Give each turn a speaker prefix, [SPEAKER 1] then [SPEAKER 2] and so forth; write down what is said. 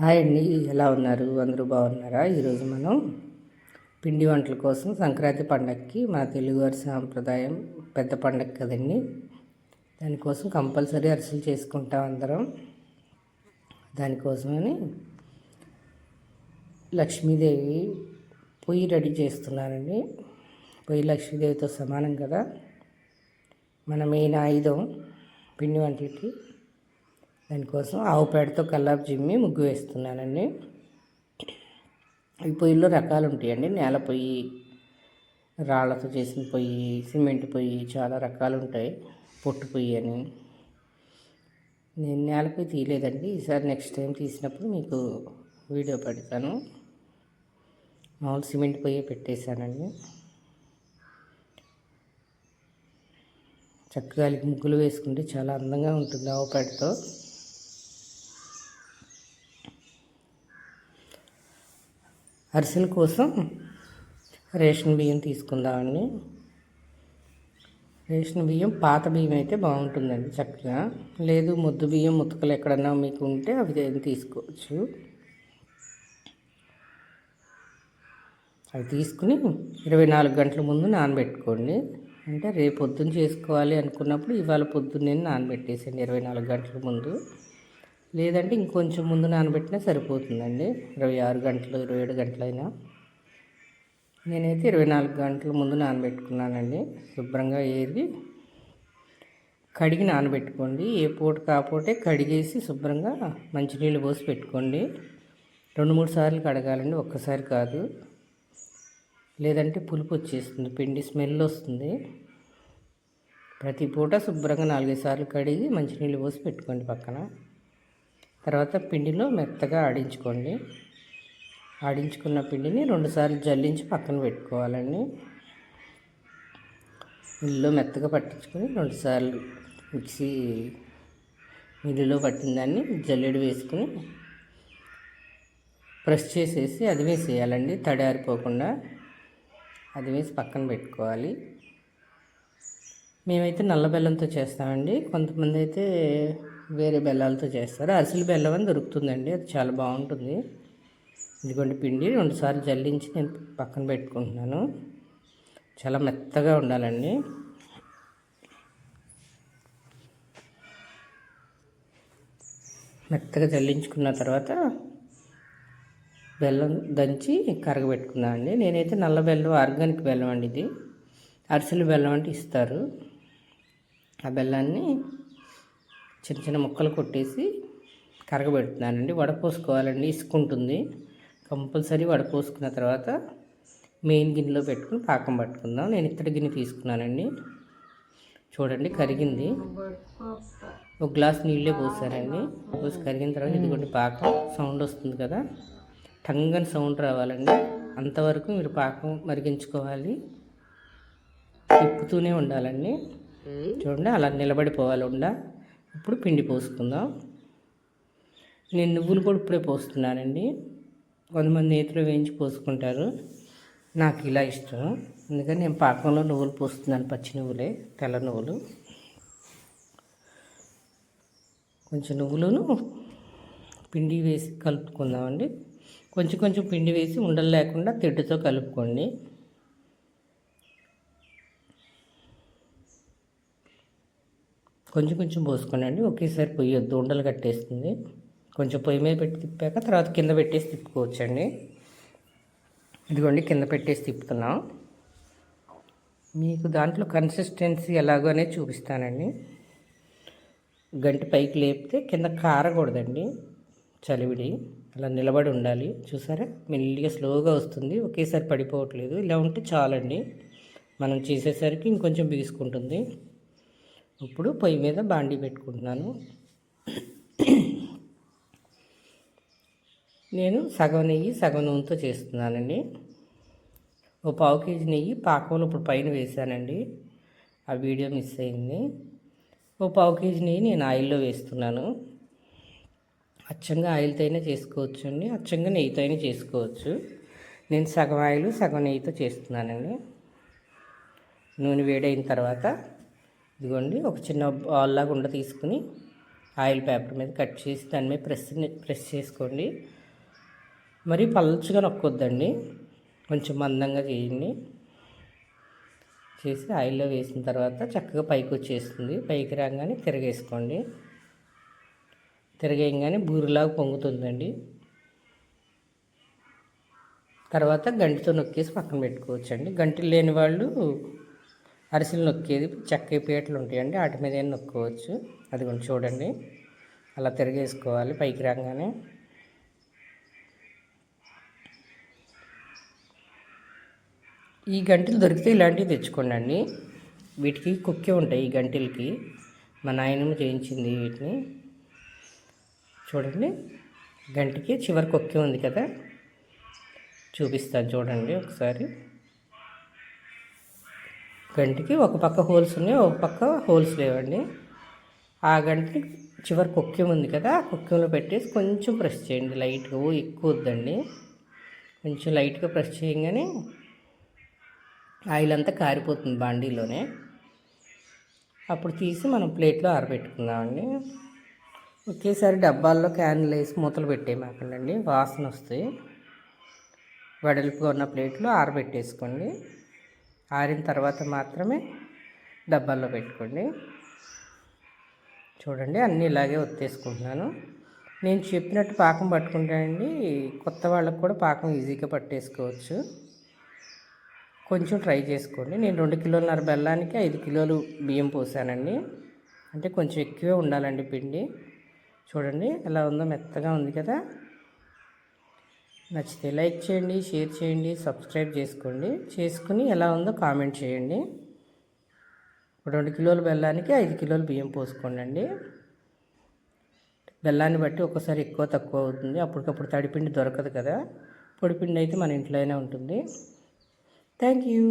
[SPEAKER 1] Hi అండి ఎలా ఉన్నారు? అందరూ బాగున్నారా? ఈరోజు మనం పిండి వంటల కోసం సంక్రాంతి పండగకి మన తెలుగువారి సాంప్రదాయం పెద్ద పండగ కదండి. దానికోసం కంపల్సరీ అరిసెలు చేసుకుంటాం అందరం. దానికోసమని లక్ష్మీదేవి పొయ్యి రెడీ చేస్తున్నానండి పొయ్యి లక్ష్మీదేవితో సమానం కదా. మన మెయిన్ ఆయుధం పిండి వంటలకి. దానికోసం ఆవు పేడతో కల్లాపు జిమ్మి ముగ్గు వేస్తున్నానండి. ఈ పొయ్యిలో రకాలు ఉంటాయండి. నేల పొయ్యి రాళ్ళతో చేసిన పొయ్యి సిమెంట్ పొయ్యి చాలా రకాలు ఉంటాయి. పొట్టు పొయ్యి అని. నేను నేల పొయ్యి తీయలేదండి. ఈసారి నెక్స్ట్ టైం తీసినప్పుడు మీకు వీడియో పెడతాను. మామూలు సిమెంట్ పొయ్యి పెట్టేశానండి. చక్కగా ముగ్గులు వేసుకుంటే చాలా అందంగా ఉంటుంది ఆవు పేడతో. అరిసెల కోసం రేషన్ బియ్యం తీసుకుందామండి రేషన్ బియ్యం పాత బియ్యం అయితే బాగుంటుందండి చక్కగా. లేదు ముద్దు బియ్యం ముతకలు ఎక్కడన్నా మీకు ఉంటే అవి తీసుకోవచ్చు. అవి తీసుకుని ఇరవై నాలుగు గంటల ముందు నానబెట్టుకోండి. అంటే రేపు పొద్దున్న చేసుకోవాలి అనుకున్నప్పుడు ఇవాళ పొద్దున్నే నానబెట్టేసండి ఇరవై నాలుగు గంటల ముందు. లేదంటే ఇంకొంచెం ముందు నానబెట్టినా సరిపోతుందండి. ఇరవై ఆరు గంటలు ఇరవై ఏడు గంటలైనా. నేనైతే ఇరవై నాలుగు గంటల ముందు నానబెట్టుకున్నానండి. శుభ్రంగా ఏరి కడిగి నానబెట్టుకోండి. ఏ పూట కాపోతే కడిగేసి శుభ్రంగా మంచినీళ్ళు పోసి పెట్టుకోండి. రెండు మూడు సార్లు కడగాలండి. ఒక్కసారి కాదు. లేదంటే పులుపు వచ్చేస్తుంది. పిండి స్మెల్ వస్తుంది. ప్రతి పూట శుభ్రంగా నాలుగైదు సార్లు కడిగి మంచినీళ్ళు పోసి పెట్టుకోండి పక్కన. తర్వాత పిండిలో మెత్తగా ఆడించుకోండి. ఆడించుకున్న పిండిని రెండుసార్లు జల్లించి పక్కన పెట్టుకోవాలండి. మిల్లులో మెత్తగా పట్టించుకొని రెండుసార్లు మిక్సీ మిల్లులో పట్టిన దాన్ని జల్లెడు వేసుకుని ప్రెస్ చేసేసి అది వేసేయాలండి. తడారిపోకుండా అది వేసి పక్కన పెట్టుకోవాలి. మేమైతే నల్ల బెల్లంతో చేస్తామండి. కొంతమంది అయితే వేరే బెల్లాలతో చేస్తారు. అరిసెలు బెల్లం అని దొరుకుతుందండి. అది చాలా బాగుంటుంది. ఇదిగోండి పిండి. రెండుసార్లు జల్లించి నేను పక్కన పెట్టుకుంటున్నాను. చాలా మెత్తగా ఉండాలండి. మెత్తగా జల్లించుకున్న తర్వాత బెల్లం దంచి కరగబెట్టుకున్నాను అండి. నేనైతే నల్ల బెల్లం ఆర్గానిక్ బెల్లం అండి ఇది. అరిసెలు బెల్లం అంటే ఇస్తారు. ఆ బెల్లాన్ని చిన్న చిన్న ముక్కలు కొట్టేసి కరగబెడుతున్నానండి. వడపోసుకోవాలండి ఇసుకుంటుంది కంపల్సరీ వడపోసుకున్న తర్వాత మెయిన్ గిన్నెలో పెట్టుకుని పాకం పట్టుకుందాం. నేను ఇత్తడి గిన్నె తీసుకున్నానండి. చూడండి కరిగింది. ఒక గ్లాస్ నీళ్ళే పోసానండి. పోసి కరిగిన తర్వాత ఇదిగోండి పాకం. సౌండ్ వస్తుంది కదా. టంగని సౌండ్ రావాలండి. అంతవరకు మీరు పాకం మరిగించుకోవాలి. తిప్పుతూనే ఉండాలండి. చూడండి అలా నిలబడిపోవాలి ఉండ. ఇప్పుడు పిండి పోసుకుందాం. నేను నువ్వులు కూడా ఇప్పుడే పోస్తున్నానండి. కొంతమంది నేతిలో వేయించి పోసుకుంటారు. నాకు ఇలా ఇష్టం. అందుకని నేను పాకంలో నువ్వులు పోస్తున్నాను పచ్చి నువ్వులే తెల్ల నువ్వులు. కొంచెం నువ్వులను పిండి వేసి కలుపుకుందామండి. కొంచెం కొంచెం పిండి వేసి ఉండలు లేకుండా తెడ్డుతో కలుపుకోండి. కొంచెం కొంచెం పోసుకోనండి. ఒకేసారి పొయ్యొద్దు ఉండలు కట్టేస్తుంది. కొంచెం పొయ్యి మీద పెట్టి తిప్పాక తర్వాత కింద పెట్టేసి తిప్పుకోవచ్చండి. ఇదిగోండి కింద పెట్టేసి తిప్పుతున్నాం. మీకు దాంట్లో కన్సిస్టెన్సీ ఎలాగో అనేది చూపిస్తానండి. గంటి పైకి లేపితే కింద కారకూడదండి. చలివిడి అలా నిలబడి ఉండాలి. చూసారా? మెల్లిగా స్లోగా వస్తుంది. ఒకేసారి పడిపోవట్లేదు. ఇలా ఉంటే చాలండి. మనం చేసేసరికి ఇంకొంచెం బిగుసుకుంటుంది ఇప్పుడు పొయ్యి మీద బాండీ పెట్టుకుంటున్నాను. నేను సగం నెయ్యి సగం నూనెతో చేస్తున్నానండి. ఓ పావు కేజీ నెయ్యి పాకంలో ఇప్పుడు పైన వేసానండి ఆ వీడియో మిస్ అయింది. ఓ పావు కేజీ నెయ్యి నేను ఆయిల్లో వేస్తున్నాను. అచ్చంగా ఆయిల్తో అయినా చేసుకోవచ్చు అండి అచ్చంగా నెయ్యితో అయినా చేసుకోవచ్చు. నేను సగం ఆయిల్ సగం నెయ్యితో చేస్తున్నానండి. నూనె వేడైన తర్వాత ఇదిగోండి ఒక చిన్న బాల్లాగా ఉండ తీసుకుని ఆయిల్ పేపర్ మీద కట్ చేసి దాని మీద ప్రెస్ ప్రెస్ చేసుకోండి. మరి పల్చగా నొక్కొద్దండి. కొంచెం మందంగా చేయండి. చేసి ఆయిల్లో వేసిన తర్వాత చక్కగా పైకి వచ్చేస్తుంది. పైకి రాగానే తిరగేసుకోండి. తిరగేయగానే బూరిలాగా పొంగుతుందండి. తర్వాత గంటితో నొక్కేసి పక్కన పెట్టుకోవచ్చండి. గంటలు లేని వాళ్ళు అరిసెలు నొక్కేది. చెక్క పీటలు ఉంటాయండి. వాటి మీద ఏం నొక్కోవచ్చు. అది కొంచెం చూడండి. అలా తిరగేసుకోవాలి పైకి రాగానే. ఈ గంటలు దొరికితే ఇలాంటివి తెచ్చుకోండి అండి. వీటికి కుక్కే ఉంటాయి ఈ గంటలకి. మా నాయనమ్మ చేయించింది వీటిని. చూడండి. గంటకి చివరి కుక్కే ఉంది కదా. చూపిస్తాను చూడండి ఒకసారి. గంటకి ఒక పక్క హోల్స్ ఉన్నాయి ఒక పక్క హోల్స్ లేవండి. ఆ గంటకి చివరి కుక్యం ఉంది కదా ఆ కుక్కెంలో పెట్టేసి కొంచెం ప్రెస్ చేయండి లైట్గా ఎక్కువ వద్దండి. కొంచెం లైట్గా ప్రెస్ చేయగానే ఆయిల్ అంతా కారిపోతుంది బాండీలోనే. అప్పుడు తీసి మనం ప్లేట్లో ఆరబెట్టుకుందామండి. ఒకేసారి డబ్బాల్లో క్యాన్లు వేసి మూతలు పెట్టేయమాకండి వాసన వస్తాయి. వెడల్పుగా ఉన్న ప్లేట్లో ఆరబెట్టేసుకోండి. ఆరిన తర్వాత మాత్రమే డబ్బాల్లో పెట్టుకోండి. చూడండి అన్నీ ఇలాగే ఒత్తేసుకుంటున్నాను. నేను చెప్పినట్టు పాకం పట్టుకుంటానండి కొత్త వాళ్ళకు కూడా పాకం ఈజీగా పట్టేసుకోవచ్చు. కొంచెం ట్రై చేసుకోండి. నేను రెండు కిలోలన్నర బెల్లానికి ఐదు కిలోలు బియ్యం పోసానండి. అంటే కొంచెం ఎక్కువే ఉండాలండి పిండి. చూడండి ఎలా ఉందో మెత్తగా ఉంది కదా. నచ్చితే లైక్ చేయండి షేర్ చేయండి సబ్స్క్రైబ్ చేసుకోండి. చేసుకుని ఎలా ఉందో కామెంట్ చేయండి. రెండు కిలోల బెల్లానికి ఐదు కిలోలు బియ్యం పోసుకోండి అండి బెల్లాన్ని బట్టి ఒక్కసారి ఎక్కువ తక్కువ అవుతుంది. అప్పటికప్పుడు తడిపిండి దొరకదు కదా. పొడిపిండి అయితే మన ఇంట్లోనే ఉంటుంది. Thank you.